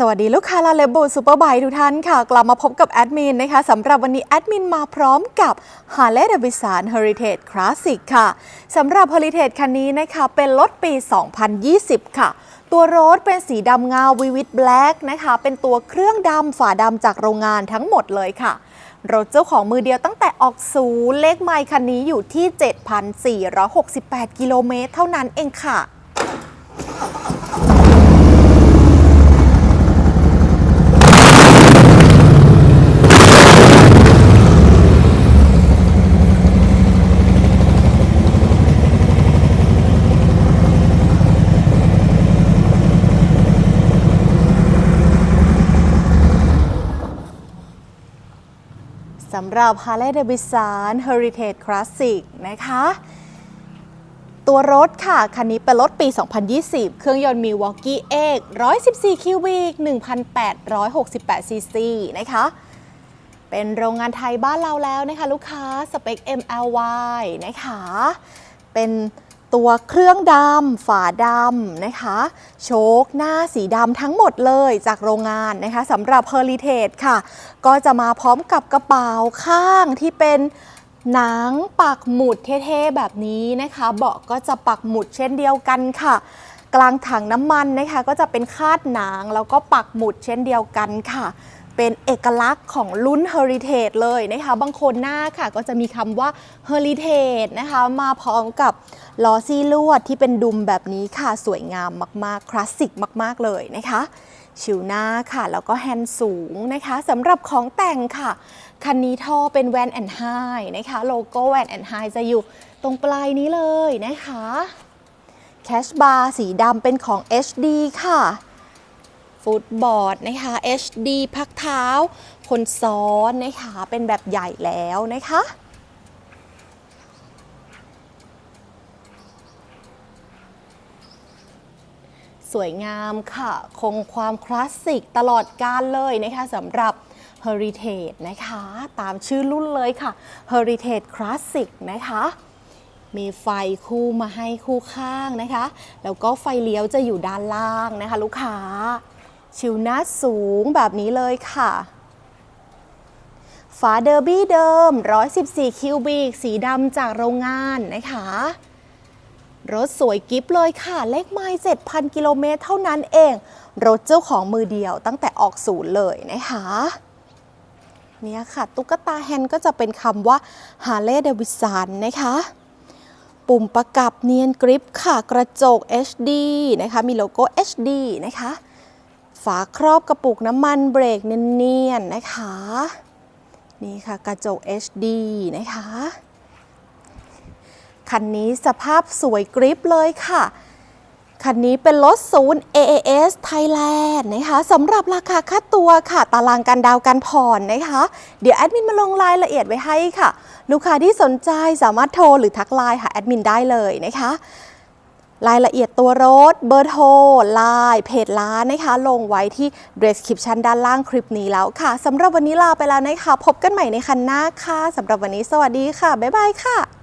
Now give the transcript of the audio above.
สวัสดีลูกค้าลาเลโบซูเปอร์ไบทุกท่านค่ะ กลับมาพบกับแอดมินนะคะสำหรับวันนี้แอดมินมาพร้อมกับ Harley Davidson Heritage Classic ค่ะสำหรับ Heritage คันนี้นะคะ เป็นรถปี 2020 ค่ะ ตัวรถเป็นสีดำเงาวิวิตแบล็กนะคะ เป็นตัวเครื่องดำฝาดำจากโรงงานทั้งหมดเลยค่ะ รถเจ้าของมือเดียวตั้งแต่ออกศูนย์เลขไมล์คันนี้อยู่ที่ 7,468 กิโลเมตรเท่านั้นเองค่ะ สำหรับ Harley Davidson Heritage Classic นะคะ ตัวรถค่ะ คันนี้เป็นรถปี 2020 เครื่องยนต์มี Walkie X 114 คิวบิก1,868 ซีซีนะคะ เป็นโรงงานไทยบ้านเราแล้วนะคะ ลูกค้าสเปค MLY นะคะ เป็น ตัวเครื่องดำฝาดำนะคะ โชคหน้าสีดำทั้งหมดเลยจากโรงงานนะคะสำหรับ Heritage ค่ะ ก็จะมาพร้อมกับกระเป๋าข้างที่เป็นหนังปักหมุดเท่ๆแบบนี้นะคะ เบาะก็จะปักหมุดเช่นเดียวกันค่ะ กลางถังน้ำมันนะคะ ก็จะเป็นคาดหนังแล้วก็ปักหมุดเช่นเดียวกันค่ะ เป็นเอกลักษณ์ของรุ่น Heritage เลยนะคะ บางคนหน้าค่ะก็จะมีคำว่า Heritage นะคะ มาพร้อมกับล้อซี่ลวดที่เป็นดุมแบบนี้ค่ะ สวยงามมากๆ คลาสสิกมาก ๆ เลยนะคะชิวหน้าค่ะ แล้วก็แฮนด์สูงนะคะสำหรับของแต่งค่ะ คันนี้ท่อเป็นแวนแอนไฮนะคะ โลโก้แวนแอนไฮจะอยู่ตรงปลายนี้เลยนะคะแคชบาร์สีดำเป็นของ HD ค่ะ ฟุตบอร์ดนะคะ HD พักเท้า คนซ้อนนะคะเป็นแบบใหญ่แล้วนะคะสวยงามค่ะ คงความคลาสสิกตลอดกาลเลยนะคะสำหรับ Heritage นะคะ ตามชื่อรุ่นเลยค่ะ Heritage Classic นะคะ มีไฟคู่มาให้คู่ข้างนะคะ แล้วก็ไฟเลี้ยวจะอยู่ด้านล่างนะคะ ลูกค้า ชิวหน้าสูงแบบนี้เลยค่ะ ฝาเดอร์บี้เดิม 114 คิวบิก สีดำจากโรงงานนะคะ รถสวยกิฟเลยค่ะ เลขไมล์7,000 กิโลเมตรเท่านั้นเอง รถเจ้าของมือเดียวตั้งแต่ออกศูนย์เลยนะคะเนี่ยค่ะ ตุ๊กตาแฮนด์ก็จะเป็นคำว่า Harley Davidson นะคะปุ่มประกับเนียนกริปค่ะ กระจก HD นะคะ มีโลโก้ HD นะคะ ฝาครอบกระปุกน้ำมันเบรกเนียนๆนะคะ นี่ค่ะกระจก HD นะคะ คันนี้สภาพสวยกริปเลยค่ะ คันนี้เป็นรถศูนย์ AAS Thailand นะคะสำหรับราคาค่าตัวค่ะ ตารางการดาวการผ่อนนะคะ เดี๋ยวแอดมินมาลงรายละเอียดไว้ให้ค่ะ ลูกค้าที่สนใจสามารถโทรหรือทักไลน์หาแอดมินได้เลยนะคะ รายละเอียดตัวรถ เบอร์โทรไลน์เพจร้านนะคะ ลงไว้ที่ description ด้านล่างคลิปนี้แล้วค่ะสำหรับวันนี้ลาไปแล้วนะคะ พบกันใหม่ในคันหน้าค่ะสำหรับวันนี้สวัสดีค่ะ บ๊ายบายค่ะ